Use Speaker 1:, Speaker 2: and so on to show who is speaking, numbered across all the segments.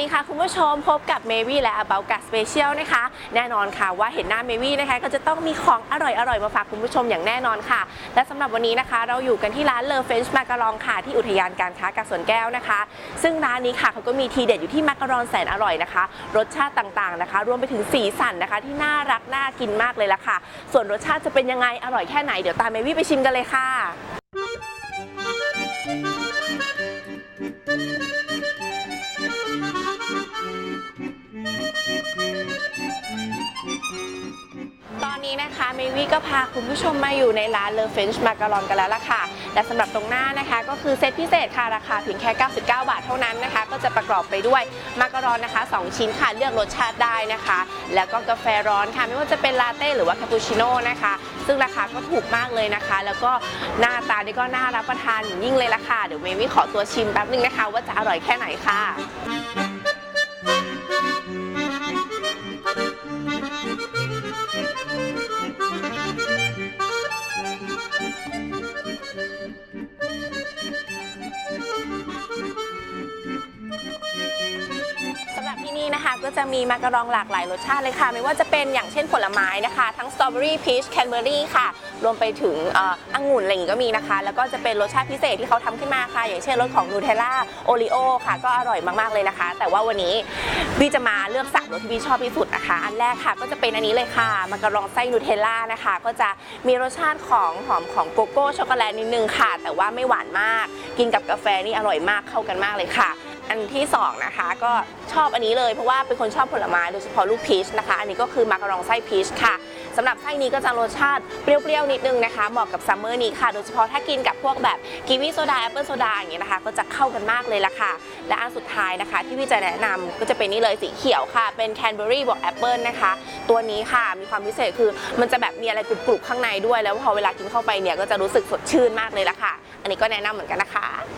Speaker 1: ดีค่ะคุณผู้ชมพบกับเมวี่และ About g a Special นะคะ แน่นอนค่ะว่าเห็นหน้าเมวี่นะคะ ก็จะต้องมีของอร่อยๆมาฝากคุณผู้ชมอย่างแน่นอนค่ะ และสำหรับวันนี้นะคะ เราอยู่กันที่ร้านเลอเฟนช์มาการองค่ะที่อุทยานการค้ากาสวนแก้วนะคะ ซึ่งร้านนี้ค่ะเขาก็มีทีเด็ดอยู่ที่มาการอนแสนอร่อยนะคะ รสชาติต่างๆนะคะ รวมไปถึงสีสันนะคะ ที่น่ารักน่ากินมากเลยละค่ะ ส่วนรสชาติจะเป็นยังไงอร่อยแค่ไหนเดี๋ยวตามเมวี่ไปชิมกันเลยค่ะ นะคะเมวี่ก็พาคุณผู้ชมมาอยู่ในร้านเลอเฟนช์มาการอนกันแล้วล่ะค่ะ และสำหรับตรงหน้านะคะก็คือเซตพิเศษค่ะราคาเพียงแค่ 99 บาทเท่านั้นนะคะ ก็จะประกอบไปด้วยมาการอนนะคะ 2 ชิ้นค่ะเลือกรสชาติได้นะคะ แล้วก็กาแฟร้อนค่ะไม่ว่าจะเป็นลาเต้หรือว่าคาปูชิโน่นะคะ ซึ่งราคาก็ถูกมากเลยนะคะ แล้วก็หน้าตานี่ก็น่ารับประทานยิ่งเลยล่ะค่ะเดี๋ยวเมวี่ขอตัวชิมแป๊บนึงนะคะ ว่าจะอร่อยแค่ไหนค่ะ ก็จะมีมาการองหลากหลายรสชาติเลยค่ะ ไม่ว่าจะเป็นอย่างเช่นผลไม้นะคะ ทั้งสตรอเบอรี่พีชแคนเบอรี่ค่ะ รวมไปถึงอองุ่นอะไรอย่างงี้ก็มีนะคะ แล้วก็จะเป็นรสชาติพิเศษที่เขาทำขึ้นมาค่ะ อย่างเช่นรสของนูเทลล่าโอริโอค่ะ ก็อร่อยมากๆเลยนะคะ แต่ว่าวันนี้พี่จะมาเลือกสามรสที่พี่ชอบที่สุดนะคะ อันแรกค่ะก็จะเป็นอันนี้เลยค่ะมาการองไส้นูเทลล่านะคะ ก็จะมีรสชาติของหอมของโกโก้ช็อกโกแลตนิดนึงค่ะ แต่ว่าไม่หวานมาก กินกับกาแฟนี่อร่อยมากเข้ากันมากเลยค่ะ อันที่สองนะคะ ก็ชอบอันนี้เลยเพราะว่าเป็นคนชอบผลไม้โดยเฉพาะลูกพีชนะคะ อันนี้ก็คือมาการองไส้พีชค่ะสำหรับไส้นี้ก็จะรสชาติเปรี้ยวๆนิดนึงนะคะเหมาะกับซัมเมอร์นี้ค่ะโดยเฉพาะถ้ากินกับพวกแบบกีวีโซดาแอปเปิลโซดาอย่างเงี้ยนะคะก็จะเข้ากันมากเลยละค่ะ และอันสุดท้ายนะคะที่พี่จะแนะนำก็จะเป็นนี่เลยสีเขียวค่ะ เป็นแคนเบอรี่บวกแอปเปิลนะคะ ตัวนี้ค่ะมีความพิเศษคือมันจะแบบมีอะไรกรุบๆข้างในด้วย แล้วพอเวลากินเข้าไปเนี่ยก็จะรู้สึกสดชื่นมากเลยละค่ะ อันนี้ก็แนะนำเหมือนกันนะคะ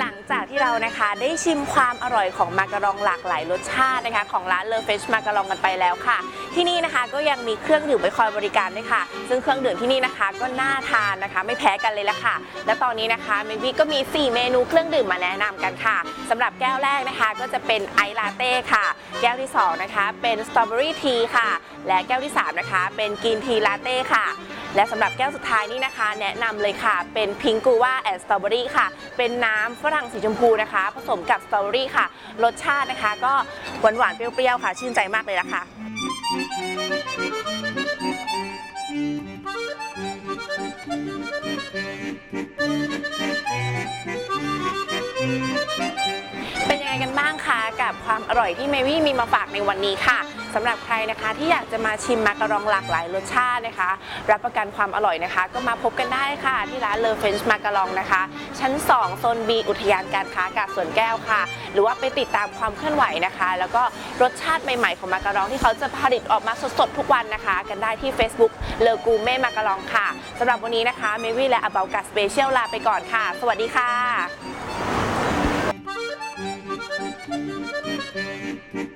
Speaker 1: หลังจากที่เรานะคะได้ชิมความอร่อยของมาการองหลากหลายรสชาตินะคะของร้านเลอเฟชมาการองกันไปแล้วค่ะ ที่นี่นะคะก็ยังมีเครื่องดื่มไว้คอยบริการด้วยค่ะ ซึ่งเครื่องดื่มที่นี่นะคะก็น่าทานนะคะ ไม่แพ้กันเลยละค่ะ และตอนนี้นะคะเมวี่ก็มี 4 เมนูเครื่องดื่มมาแนะนำกันค่ะสำหรับแก้วแรกนะคะก็จะเป็นไอลาเต้ค่ะ แก้วที่สองนะคะเป็นสตรอเบอรี่ทีค่ะ และแก้วที่สามนะคะเป็นกรีนทีลาเต้ค่ะ และสำหรับแก้วสุดท้ายนี่นะคะ แนะนำเลยค่ะ เป็นพิงกูว่าแอนสตรอเบอรี่ค่ะ เป็นน้ำฝรั่งสีชมพูนะคะ ผสมกับสตรอเบอรี่ค่ะ รสชาตินะคะ ก็หวานหวานๆเปรี้ยวๆค่ะ ชื่นใจมากเลยละค่ะ ยังไงกันบ้างคะกับความอร่อยที่เมวี่มีมาฝากในวันนี้ค่ะสำหรับใครนะคะที่อยากจะมาชิมมาการองหลากหลายรสชาตินะคะ รับประกันความอร่อยนะคะ ก็มาพบกันได้ค่ะ ที่ร้านเลอเฟนช์มาการองนะคะ ชั้น 2 โซน B อุทยานการค้ากาดสวนแก้วค่ะ หรือว่าไปติดตามความเคลื่อนไหวนะคะ แล้วก็รสชาติใหม่ๆของมาการองที่เขาจะผลิตออกมาสดๆทุกวันนะคะ กันได้ที่ Facebook เลอกูเม่มาการองค่ะสำหรับวันนี้นะคะเมวี่และอเบ g กัสเปเชียลลาไปก่อนค่ะ สวัสดีค่ะ thank you